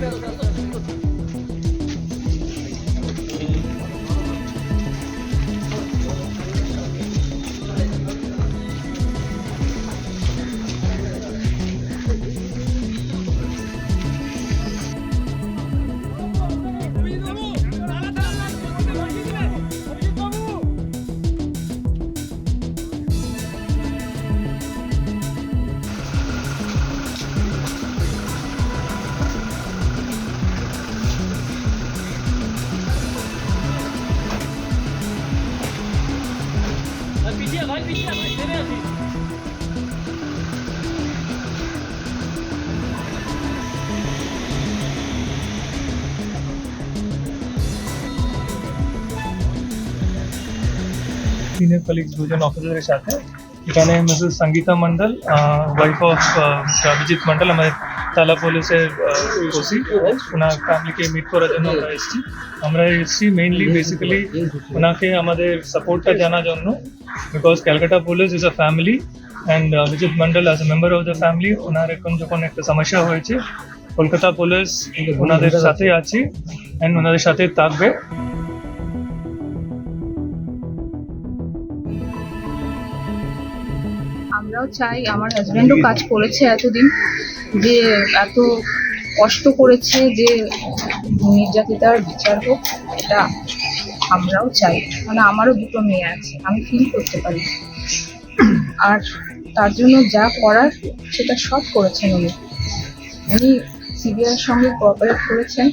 Gracias. Senior colleague দুজন অফিসারের সাথে এখানে Mrs Sangita Mondal wife of Abhijit Mondal আমাদের তালা পুলিশের ওসি ওনার ফ্যামিলিকে মিট করার জন্য আমরা এসেছি। আমরা এসেছি মেইনলি বেসিক্যালি ওনাকে আমাদের সাপোর্টটা জানার জন্য। Because Calcutta police is a family and Abhijit Mondal as a member of the family ওনার এখন যখন একটা সমস্যা হয়েছে, কলকাতা পুলিশ ওনাদের সাথে আছে অ্যান্ড ওনাদের সাথে থাকবে। আমরাও চাই, আমার হাজব্যান্ডও কাজ করেছে এতদিন, যে এত কষ্ট করেছে যে নির্যাতিতার বিচার হোক, এটা আমরাও চাই। মানে আমারও দুটো মেয়ে আছে, আমি ফিল করতে পারি। আর তার জন্য যা করার, সেটা সব করেছেন উনি। উনি সিবিআইয়ের সঙ্গে কোঅপারেট করেছেন।